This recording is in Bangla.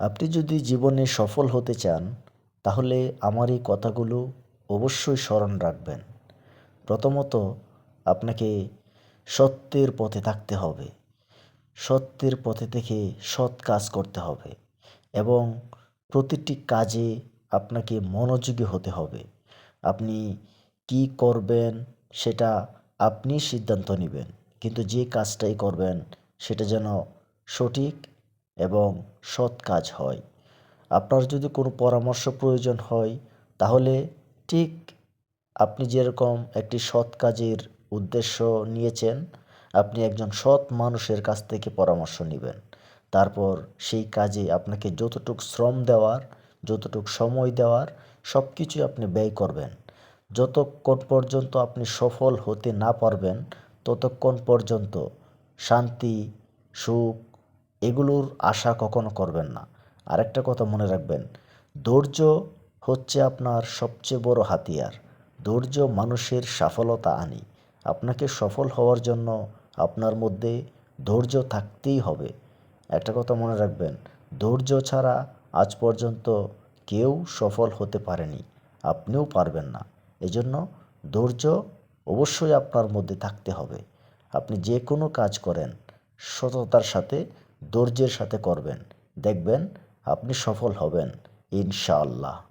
আপনি যদি জীবনে সফল হতে চান, তাহলে আমার এই কথাগুলো অবশ্যই স্মরণ রাখবেন। প্রথমত, আপনাকে সত্যের পথে থাকতে হবে। সত্যের পথে থেকে সৎ কাজ করতে হবে এবং প্রতিটি কাজে আপনাকে মনোযোগী হতে হবে। আপনি কি করবেন, সেটা আপনি সিদ্ধান্ত নেবেন, কিন্তু যে কাজটাই করবেন, সেটা যেন সঠিক এবং সৎ কাজ হয়। আপনার যদি কোনো পরামর্শ প্রয়োজন হয়, তাহলে ঠিক আপনি যেরকম একটি সৎ কাজের উদ্দেশ্য নিয়েছেন, আপনি একজন সৎ মানুষের কাছ থেকে পরামর্শ নেবেন। তারপর সেই কাজে আপনাকে যতটুক শ্রম দেওয়ার, যতটুক সময় দেওয়ার সব কিছুই আপনি ব্যয় করবেন। যতক্ষণ পর্যন্ত আপনি সফল হতে না পারবেন, ততক্ষণ পর্যন্ত শান্তি, সুখ এগুলোর আশা কখনো করবেন না। আরেকটা কথা মনে রাখবেন, ধৈর্য হচ্ছে আপনার সবচেয়ে বড় হাতিয়ার। ধৈর্য মানুষের সফলতা আনি। আপনাকে সফল হওয়ার জন্য আপনার মধ্যে ধৈর্য থাকতেই হবে। একটা কথা মনে রাখবেন, ধৈর্য ছাড়া আজ পর্যন্ত কেউ সফল হতে পারেনি। আপনিও পারবেন না। এজন্য ধৈর্য অবশ্যই আপনার মধ্যে থাকতে হবে। আপনি যে কোনো কাজ করেন, সততার সাথে ধৈর্যের সাথে করবেন। দেখবেন আপনি সফল হবেন ইনশাআল্লাহ।